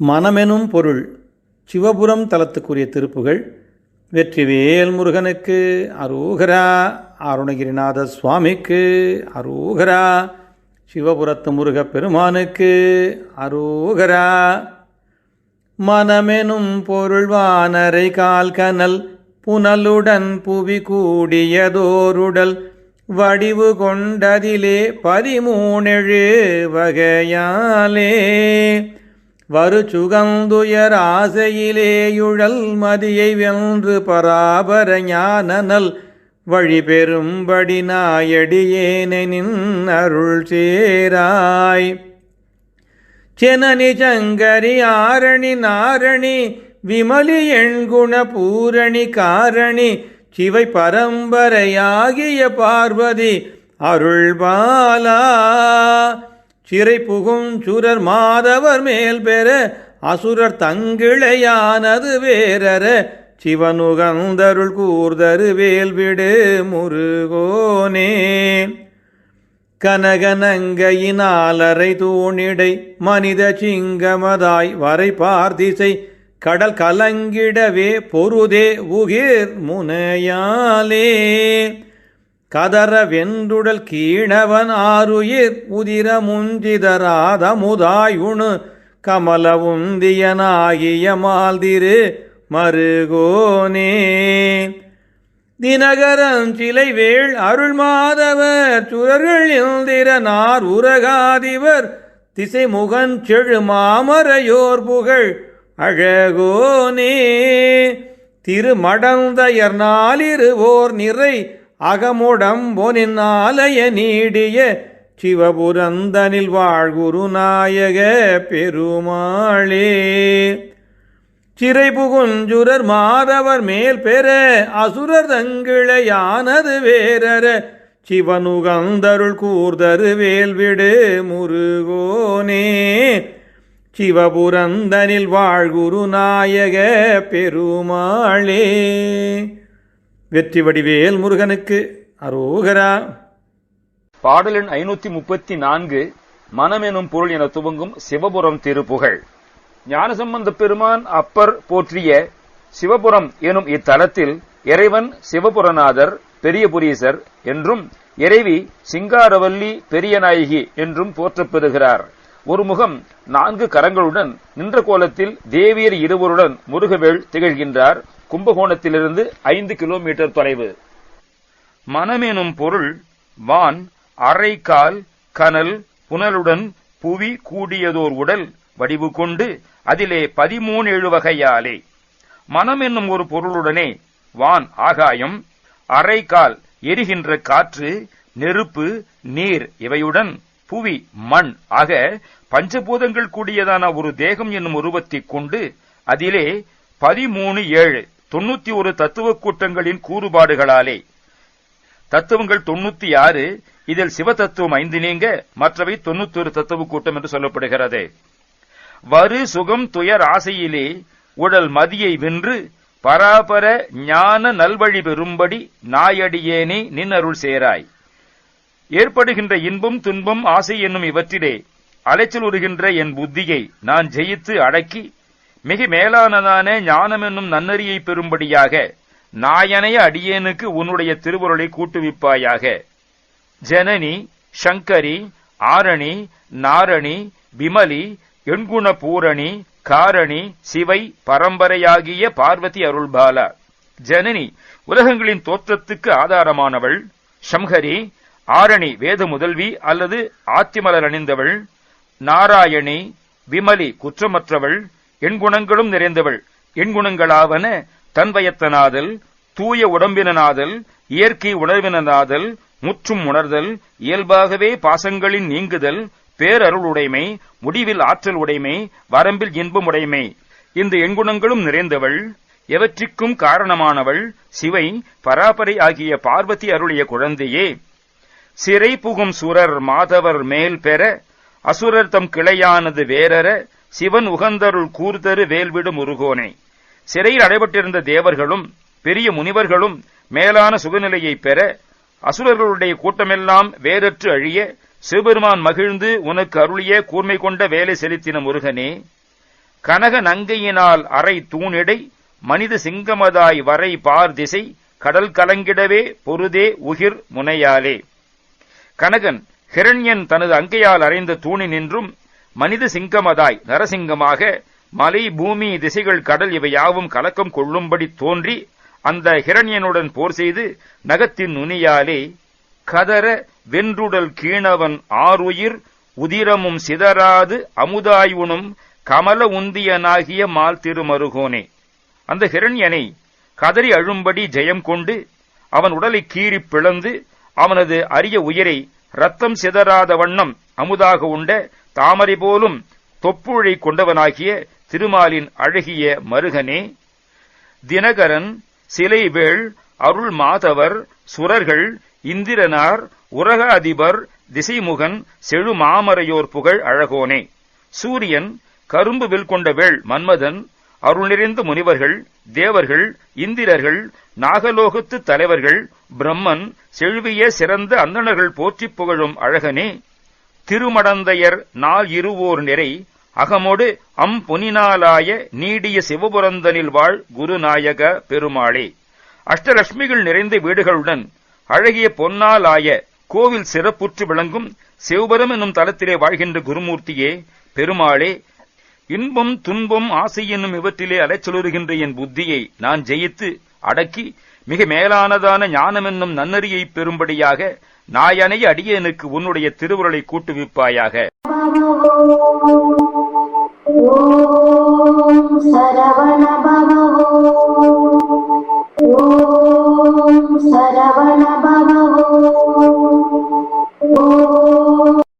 மனமெனும் பொருள் சிவபுரம் தலத்துக்குரிய திருப்புகள் வெற்றிவேல் முருகனுக்கு அரோகரா அருணகிரிநாத சுவாமிக்கு அரோகரா சிவபுரத்து முருகப் பெருமானுக்கு அரோகரா. மனமெனும் பொருள்வானரை கால்கனல் புனலுடன் புவி கூடியதோருடல் வடிவு கொண்டதிலே பதிமூணெழு வகையாலே. வரு சுகந்துயர் ஆசையிலேயுழல் மதியை வென்று பராபர ஞானனல் வழி பெறும்படி நாயடியேனின் அருள் சேராய். செனனி சங்கரி ஆரணி நாரணி விமலி எண்குண பூரணி காரணி சிவை பரம்பரையாகிய பார்வதி அருள்பாலா. சிறை புகும் சுரர் மாதவர் மேல் பெற அசுரர் தங்கிழையானது வேறர சிவனுகந்தருள் கூர்தரு வேல்விடு முருகோனே. கனகனங்கையினாலரை தூணிடை மனித சிங்கமதாய் வரை பார்த்திசை. கடல் கலங்கிடவே பொருதே உகிர் முனையாலே. கதற வென்றுடல் கீழவன் ஆருயிர் உதிர முஞ்சிதராத முதாயுணு. கமல உந்தியனாகிய மால்திரு மருகோனே. தினகரஞ்சிலை வேள் அருள் மாதவர் சுரர்கள் இந்திரனார் உரகாதிவர் திசை முகன் செழு மாமரையோர் புகழ் அழகோனே. திருமடந்தயர் நாளிருவோர் நிறை அகமுடம்பொனின் ஆலய நீடிய சிவபுரந்தனில் வாழ்குரு நாயக பெருமாளே. சிறை புகுஞ்சுரர் மாதவர் மேல் பெற அசுரர் தங்கிழையானது வேறர சிவனுகந்தருள் கூர்தரு வேல்விடு முருகோனே. சிவபுரந்தனில் வாழ்குரு நாயக பெருமாளே. வெற்றி வடிவேல் முருகனுக்கு அரோகரா. பாடலின் ஐநூத்தி முப்பத்தி நான்கு மனமெனும் பொருள் என துவங்கும் சிவபுரம் திருப்புகழ். ஞானசம்பந்த பெருமான் அப்பர் போற்றிய சிவபுரம் எனும் இத்தலத்தில் இறைவன் சிவபுரநாதர் பெரியபுரீசர் என்றும் இறைவி சிங்காரவல்லி பெரியநாயகி என்றும் போற்றப்பெறுகிறார். ஒரு முகம் நான்கு கரங்களுடன் நின்ற கோலத்தில் தேவியர் இருவருடன் முருகவேள் திகழ்கின்றார். கும்பகோணத்திலிருந்து ஐந்து கிலோமீட்டர் தொலைவு. மனமெனும் பொருள் வான் அரைக்கால் கனல் புனலுடன் புவி கூடியதோர் உடல் வடிவு கொண்டு அதிலே பதிமூணு எழுவகையாலே. மனம் என்னும் ஒரு பொருளுடனே வான் ஆகாயம் அரைக்கால் எரிகின்ற காற்று நெருப்பு நீர் இவையுடன் புவி மண் ஆக பஞ்சபூதங்கள் கூடியதான ஒரு தேகம் என்னும் உருவத்தைக் கொண்டு அதிலே பதிமூணு ஏழு தொண்ணூத்தி ஒரு தத்துவ கூட்டங்களின் கூறுபாடுகளாலே. தத்துவங்கள் தொண்ணூத்தி ஆறு இதில் சிவ தத்துவம் ஐந்து நீங்க மற்றவை தொண்ணூத்தொரு தத்துவ கூட்டம் என்று சொல்லப்படுகிறது. வரு சுகம் துயர் ஆசையிலே உடல் மதியை வென்று பராபர ஞான நல்வழி பெறும்படி நாயடியேனே நின் அருள் சேராய். ஏற்படுகின்ற இன்பம் துன்பம் ஆசை என்னும் இவற்றிலே அலைச்சல் உறுகின்ற என் புத்தியை நான் ஜெயித்து அடக்கி மிக மேலானதான ஞானம் என்னும் நன்னறியை பெறும்படியாக நாயனைய அடியேனுக்கு உன்னுடைய திருவுருளை கூட்டுவிப்பாயாக. ஜனனி சங்கரி ஆரணி நாரணி விமலி எண்குண பூரணி காரணி சிவை பரம்பரையாகிய பார்வதி அருள்பாலா. ஜனனி உலகங்களின் தோற்றத்துக்கு ஆதாரமானவள். சம்ஹரி ஆரணி வேத முதல்வி அல்லது ஆத்திமலர் அணிந்தவள். நாராயணி விமலி குற்றமற்றவள். எண்குணங்களும் நிறைந்தவள். எண்குணங்களாவன தன்வயத்தனாதல் தூய உடம்பினனாதல் இயற்கை உணர்வினனாதல் முற்றும் உணர்தல் இயல்பாகவே பாசங்களின் நீங்குதல் பேரருளுடைமை முடிவில் ஆற்றல் உடைமை வரம்பில் இன்பம் உடைமை. இந்த எண்குணங்களும் நிறைந்தவள் எவற்றிற்கும் காரணமானவள் சிவை பராபரை ஆகிய பார்வதி அருளிய குழந்தையே. சிறை புகும் சுரர் மாதவர் மேல் பெற அசுரர் தம் கிளையானது வேரற சிவன் உகந்தருள் கூர்தரு வேல்விடும் முருகோனே சிறையில் அடைபட்டிருந்த தேவர்களும் பெரிய முனிவர்களும் மேலான சுகநிலையை பெற அசுரர்களுடைய கூட்டமெல்லாம் வேறற்று அழிய சிவபெருமான் மகிழ்ந்து உனக்கு அருளிய கூர்மை கொண்ட வேலை செலுத்தின முருகனே கனக நங்கையினால் அறை தூணிடை மனித சிங்கமதாய் வரை பார் திசை கடல் கலங்கிடவே பொருதே உகிர் முனையாலே. கனகன் ஹிரண்யன் தனது அங்கையால் அறைந்த தூணி நின்றும் மனித சிங்கமதாய் நரசிங்கமாக மலை பூமி திசைகள் கடல் இவையாவும் கலக்கம் கொள்ளும்படி தோன்றி அந்த ஹிரண்யனுடன் போர் செய்து நகத்தின் நுனியாலே கதற வென்றுடல் கீணவன் ஆறுயிர் உதிரமும் சிதறாது அமுதாயுனும் கமல உந்தியனாகிய மால் திருமருகோனே. அந்த ஹிரண்யனை கதறி அழும்படி ஜெயம் கொண்டு அவன் உடலை கீறிப் பிளந்து அவனது அரிய உயிரை ரத்தம் சிதறாத வண்ணம் அமுதாக உண்ட தாமரை போலும் தொப்புழை கொண்டவனாகிய திருமாலின் அழகிய மருகனே தினகரன் சிலைவேள் அருள் மாதவர் சுரர்கள் இந்திரனார் உரக அதிபர் திசைமுகன் செழு மாமரையோர் புகழ் அழகோனே. சூரியன் கரும்பு வில் கொண்ட வேள் மன்மதன் அருள் நிறைந்த முனிவர்கள் தேவர்கள் இந்திரர்கள் நாகலோகத்து தலைவர்கள் பிரம்மன் செழுவிய சிறந்த அந்தணர்கள் போற்றிப் புகழும் அழகனே. திருமடந்தையர் நாள் இருவோர் நிறை அகமொடு அம் பொனினாலாய நீடிய சிவபுரந்தனில் வாழ் குருநாயக பெருமாளே. அஷ்டலட்சுமிகள் நிறைந்த வீடுகளுடன் அழகிய பொன்னாலாய கோவில் சிறப்புற்று விளங்கும் சிவபுரம் என்னும் தலத்திலே வாழ்கின்ற குருமூர்த்தியே பெருமாளே இன்பம் துன்பம் ஆசை என்னும் இவற்றிலே அலைச்சலுறுகின்ற என் புத்தியை நான் ஜெயித்து அடக்கி மிக மேலானதான ஞானம் என்னும் நன்னறியை பெறும்படியாக நாயனை அடியனுக்கு உன்னுடைய திருவுருளை கூட்டுவிப்பாயாக. ॐ